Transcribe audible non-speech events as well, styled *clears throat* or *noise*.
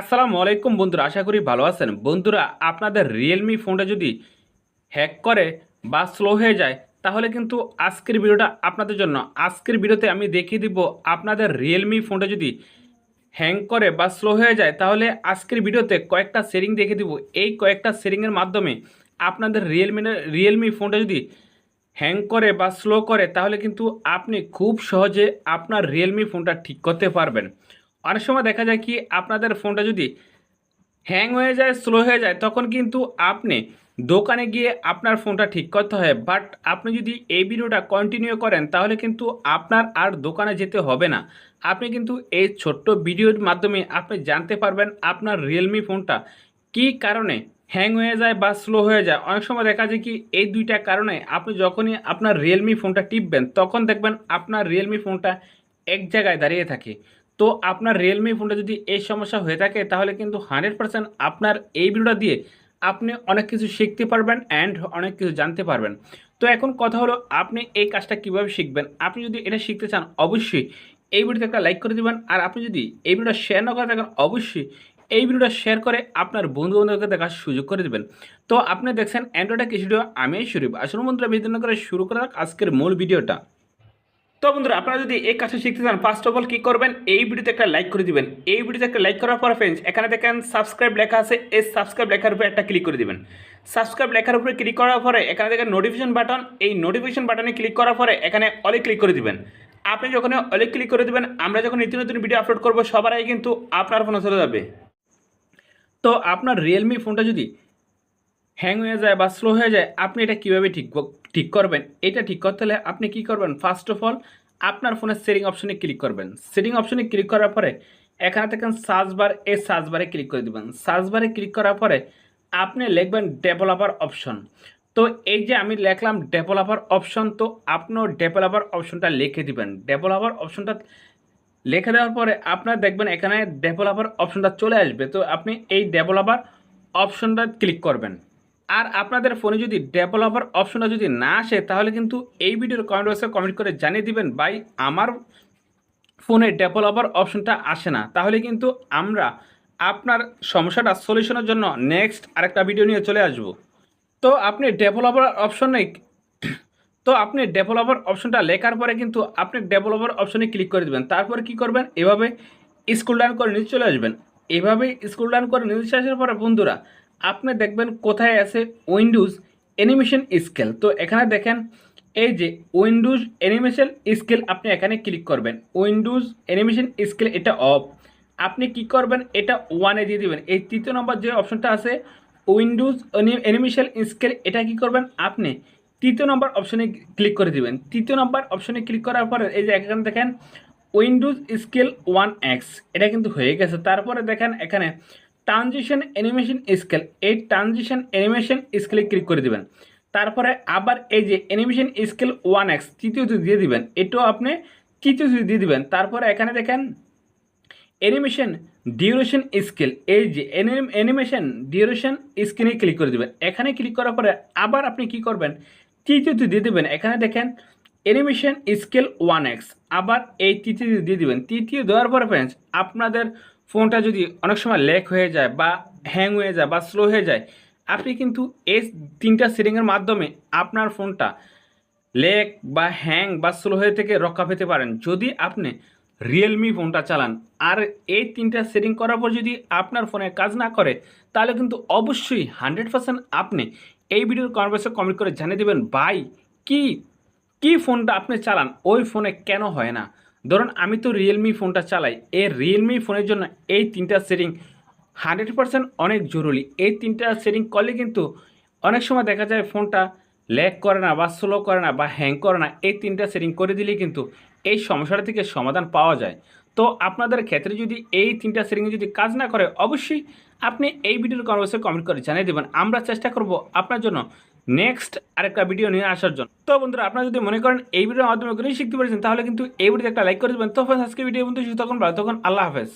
আসসালামু আলাইকুম বন্ধুরা, আশা করি ভালো আছেন। বন্ধুরা, আপনাদের রিয়েলমি ফোনটা যদি হ্যাক করে বা স্লো হয়ে যায়, তাহলে কিন্তু আজকের ভিডিওটা আপনাদের জন্য। আজকের ভিডিওতে আমি দেখিয়ে দিব আপনাদের রিয়েলমি ফোনটা যদি হ্যাং করে বা স্লো হয়ে যায়, তাহলে আজকের ভিডিওতে কয়েকটা সেটিং দেখে দিব। এই কয়েকটা সেটিংয়ের মাধ্যমে আপনাদের রিয়েলমি রিয়েলমি ফোনটা যদি হ্যাং করে বা স্লো করে, তাহলে কিন্তু আপনি খুব সহজে আপনার রিয়েলমি ফোনটা ঠিক করতে পারবেন। অনেক সময় দেখা যায় কি আপনাদের ফোনটা যদি হ্যাং হয়ে যায়, স্লো হয়ে যায়, তখন কিন্তু আপনি দোকানে গিয়ে আপনার ফোনটা ঠিক করতে হয়। বাট আপনি যদি এই ভিডিওটা কন্টিনিউ করেন, তাহলে কিন্তু আপনার আর দোকানে যেতে হবে না। আপনি কিন্তু এই ছোট্ট ভিডিওর মাধ্যমে আপনি জানতে পারবেন আপনার রিয়েলমি ফোনটা কী কারণে হ্যাং হয়ে যায় বা স্লো হয়ে যায়। অনেক সময় দেখা যায় কি এই দুইটা কারণে আপনি যখনই আপনার রিয়েলমি ফোনটা টিপবেন, তখন দেখবেন আপনার রিয়েলমি ফোনটা এক জায়গায় দাঁড়িয়ে থাকে। তো আপনার রিয়েলমি ফোনটা যদি এই সমস্যা হয়ে থাকে, তাহলে কিন্তু হান্ড্রেড পার্সেন্ট আপনার এই ভিডিওটা দিয়ে আপনি অনেক কিছু শিখতে পারবেন অ্যান্ড অনেক কিছু জানতে পারবেন। তো এখন কথা হলো, আপনি এই কাজটা কীভাবে শিখবেন? আপনি যদি এটা শিখতে চান, অবশ্যই এই ভিডিওতে একটা লাইক করে দেবেন। আর আপনি যদি এই ভিডিওটা শেয়ার না করে থাকেন, অবশ্যই এই ভিডিওটা শেয়ার করে আপনার বন্ধু বান্ধবকে দেখার সুযোগ করে দেবেন। তো আপনি দেখছেন অ্যান্ড্রয়েডের কিছু ভিডিও আমি শুরু আসলে বন্ধুরা বিদ্যুৎ করে শুরু করা আজকের মূল ভিডিওটা তো বন্ধুরা, আপনারা যদি এই কাজটা শিখতে চান ফার্স্ট অফ অল কী করবেন? এই ভিডিওতে একটা লাইক করে দিবেন। এই ভিডিওতে একটা লাইক করার পর ফ্রেন্ডস এখানে দেখেন সাবস্ক্রাইব লেখা আছে, এই সাবস্ক্রাইব লেখার উপরে একটা ক্লিক করে দিবেন। সাবস্ক্রাইব লেখার উপরে ক্লিক করার পরে এখানে দেখেন নোটিফিকেশন বাটন এই নোটিফিকেশন বাটনে ক্লিক করার পরে এখানে অলে ক্লিক করে দিবেন। আপনি যখন অলে ক্লিক করে দিবেন, আমরা যখন নিত্য নতুন ভিডিও আপলোড করব, সবার আগে কিন্তু আপনার ফোনে চলে যাবে। তো আপনার রিয়েলমি ফোনটা যদি হ্যাং হয়ে যায় বা স্লো হয়ে যায়, আপনি এটা কীভাবে ঠিক ঠিক করবেন? এটা ঠিক করতে হলে আপনি কি করবেন? ফার্স্ট অফ অল আপনার ফোনের সেটিং অপশনে ক্লিক করবেন। সেটিং অপশনে ক্লিক করার পরে এখানে থেকে সার্চ বার এই সার্চ বারে ক্লিক করে দেবেন। সার্চ বারে ক্লিক করার পরে আপনি লিখবেন ডেভেলপার অপশন তো এই যে আমি লিখলাম ডেভেলপার অপশন তো আপনিও ডেভেলপার অপশনটা লিখে দিবেন। ডেভেলপার অপশনটা লিখে দেওয়ার পরে আপনার দেখবেন এখানে ডেভেলপার অপশনটা চলে আসবে। তো আপনি এই ডেভেলপার অপশনটা ক্লিক করবেন। আর আপনাদের ফোনে যদি ডেভেলপার অপশনটা যদি না আসে, তাহলে কিন্তু এই ভিডিওর কমেন্ট বক্সে কমেন্ট করে জানিয়ে দিবেন, ভাই, আমার ফোনে ডেভেলপার অপশনটা আসে না। তাহলে কিন্তু আমরা আপনার সমস্যাটা সলিউশনের জন্য নেক্সট আরেকটা ভিডিও নিয়ে চলে আসব। তো আপনি ডেভেলপার অপশনে *clears throat* তো আপনি ডেভেলপার অপশনটা লেখার পরে কিন্তু আপনি ডেভেলপার অপশনে ক্লিক করে দেবেন। তারপরে কি করবেন? এভাবে স্কুল ডাউন করে নিচে চলে আসবেন। এভাবে স্কুল ডাউন করে নিচে আসার পরে বন্ধুরা আপনি দেখবেন কোথায় আছে উইন্ডোজ অ্যানিমেশন স্কেল। তো এখানে দেখেন, এই যে উইন্ডোজ অ্যানিমেশন স্কেল আপনি এখানে ক্লিক করবেন। উইন্ডোজ অ্যানিমেশন স্কেল এটা অফ। আপনি কি করবেন, এটা ওয়ানে দিয়ে দিবেন। এই তৃতীয় নম্বর যে অপশনটা আছে, উইন্ডোজ অ্যানিমেশন স্কেল, এটা কি করবেন, আপনি তৃতীয় নম্বর অপশনে ক্লিক করে দিবেন। তৃতীয় নম্বর অপশনে ক্লিক করার পরে, এই যে এখানে দেখেন, উইন্ডোজ স্কেল ওয়ান এক্স এটা কিন্তু হয়ে গেছে। তারপরে দেখেন, এখানে ট্রানজিশন অ্যানিমেশন স্কেল এই ট্রানজিশন অ্যানিমেশন স্কেলে ক্লিক করে দিবেন। তারপরে আবার এই যে অ্যানিমেশন স্কেল ওয়ান এক্স তৃতীয়তে দিয়ে দিবেন, এটাও আপনি তৃতীয়তে দিয়ে দিবেন, তারপরে এখানে দেখেন অ্যানিমেশন ডিউরেশন স্কেল এই যে অ্যানিমেশন ডিউরেশন স্ক্রিনে ক্লিক করে দেবেন। এখানে ক্লিক করার পরে আবার আপনি কি করবেন তৃতীয়তে দিয়ে দেবেন, এখানে দেখেন অ্যানিমেশন স্কেল ওয়ান এক্স আবার এই তৃতীয় দিয়ে দিবেন। তৃতীয় দেওয়ার পরে ফ্রেন্ডস আপনাদের ফোনটা যদি অনেক সময় লেক হয়ে যায় বা হ্যাং হয়ে যায় বা স্লো হয়ে যায়, আপনি কিন্তু এই তিনটা সেটিংয়ের মাধ্যমে আপনার ফোনটা লেক বা হ্যাং বা স্লো হয়ে থেকে রক্ষা পেতে পারেন। যদি আপনি রিয়েলমি ফোনটা চালান, আর এই তিনটা সেটিং করার পর যদি আপনার ফোনে কাজ না করে, তাহলে কিন্তু অবশ্যই হান্ড্রেড পার্সেন্ট আপনি এই ভিডিওর কনভার্সে কমেন্ট করে জানিয়ে দেবেন, ভাই, কি কি ফোনটা আপনি চালান? ওই ফোনে কেন হয় না? ধরুন আমি তো রিয়েলমি ফোনটা চালাই, এই রিয়েলমি ফোনের জন্য এই তিনটা সেটিং হান্ড্রেড পার্সেন্ট অনেক জরুরি। এই তিনটা সেটিং করলে কিন্তু অনেক সময় দেখা যায় ফোনটা ল্যাগ করে না বা স্লো করে না বা হ্যাং করে না। এই তিনটা সেটিং করে দিলে কিন্তু এই সমস্যাটা থেকে সমাধান পাওয়া যায়। তো আপনাদের ক্ষেত্রে যদি এই তিনটা সেটিংয়ে যদি কাজ না করে, অবশ্যই আপনি এই ভিডিওর কনভার্সে কমেন্ট করে জানিয়ে দেবেন। আমরা চেষ্টা করব আপনার জন্য নেক্সট আরেকটা ভিডিও নিয়ে আসার জন্য। তো বন্ধুরা, আপনারা যদি মনে করেন এই ভিডিওর মাধ্যমে করে শিখতে পারছেন, তাহলে কিন্তু এই ভিডিওতে একটা লাইক করে দেবেন। তো ফ্রেন্ডস আজকে ভিডিও বন্ধু তখন ভালো তখন আল্লাহ হাফেজ।